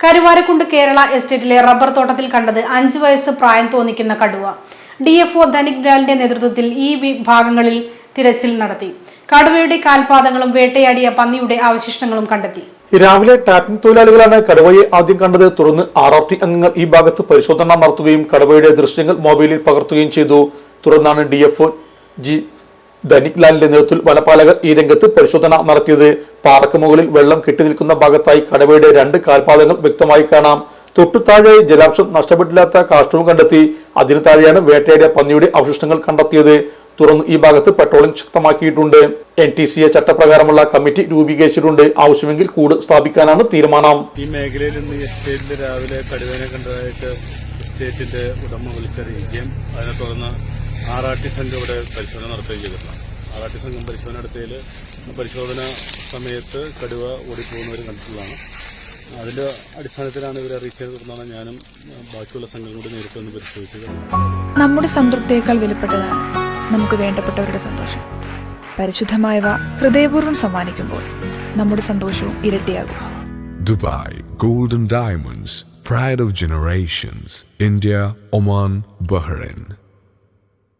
കരുവാരക്കുണ്ട് കേരള എസ്റ്റേറ്റിലെ റബ്ബർ തോട്ടത്തിൽ കണ്ടത് അഞ്ചു വയസ്സ് പ്രായം തോന്നിക്കുന്ന കടുവ. ഡി എഫ് ഒ ധനിക് ലാലിന്റെ നേതൃത്വത്തിൽ ഈ വിഭാഗങ്ങളിൽ തിരച്ചിൽ നടത്തി. കടുവയുടെ കാൽപാദങ്ങളും വേട്ടയാടിയ പന്നിയുടെ അവശിഷ്ടങ്ങളും കണ്ടെത്തി. രാവിലെ ടാപ്പിംഗ് തൊഴിലാളികളാണ് കടുവയെ ആദ്യം കണ്ടത്. തുടർന്ന് ആർ ആർ ടി അംഗങ്ങൾ ഈ ഭാഗത്ത് പരിശോധന നടത്തുകയും കടുവയുടെ ദൃശ്യങ്ങൾ മൊബൈലിൽ പകർത്തുകയും ചെയ്തു. തുടർന്നാണ് D F O G Dhanik ലാലിന്റെ നേതൃത്വത്തിൽ വനപാലകർ ഈ രംഗത്ത് പരിശോധന നടത്തിയത്. പാറക്ക് മുകളിൽ വെള്ളം കെട്ടിനിൽക്കുന്ന ഭാഗത്തായി കടവയുടെ രണ്ട് കാൽപാദങ്ങൾ വ്യക്തമായി കാണാം. തൊട്ടു താഴെ ജലാംശം നഷ്ടപ്പെട്ടില്ലാത്ത കാഷ്ടവും കണ്ടെത്തി. അതിനു താഴെയാണ് വേട്ടയാടിയ പന്നിയുടെ അവശിഷ്ടങ്ങൾ കണ്ടെത്തിയത്. തുറന്ന് ഈ ഭാഗത്ത് പെട്രോളിംഗ് ശക്തമാക്കിയിട്ടുണ്ട്. എൻ ടി സി എ ചട്ടപ്രകാരമുള്ള കമ്മിറ്റി രൂപീകരിച്ചിട്ടുണ്ട്. ആവശ്യമെങ്കിൽ കൂട് സ്ഥാപിക്കാനാണ് തീരുമാനം. ഈ മേഖലയിൽ നിന്ന് രാവിലെ കണ്ടതായിട്ട് എസ്റ്റേറ്റിന്റെ ഉടമ വിളിച്ചറിയിക്കുകയും അതിനെ തുടർന്ന് ആർ ആർ ടി സംഘം ഇവിടെ പരിശോധന നടത്തുകയും ചെയ്തിട്ടുണ്ട് ആർ ആർ ടി സംഘം പരിശോധന നടത്തിയതിൽ പരിശോധന സമയത്ത് കടുവ ഓടിപ്പോകുന്നവർ കണ്ടിട്ടുള്ളതാണ് അതിന്റെ അടിസ്ഥാനത്തിലാണ് ഇവരെ അറിയിച്ചത് തുടർന്നാണ് ഞാനും ബാക്കിയുള്ള സംഘം കൂടി നേരിട്ട് ഒന്ന് പരിശോധിച്ചത് നമ്മുടെ സംതൃപ്തിയേക്കാൾ വിലപ്പെട്ടതാണ് നമുക്ക് വേണ്ടപ്പെട്ടവരുടെ സന്തോഷം പരിശുദ്ധമായവ ഹൃദയപൂർവം സമ്മാനിക്കുമ്പോൾ നമ്മുടെ സന്തോഷവും ഇരട്ടിയാകും Dubai golden diamonds pride of generations. India, Oman, Bahrain.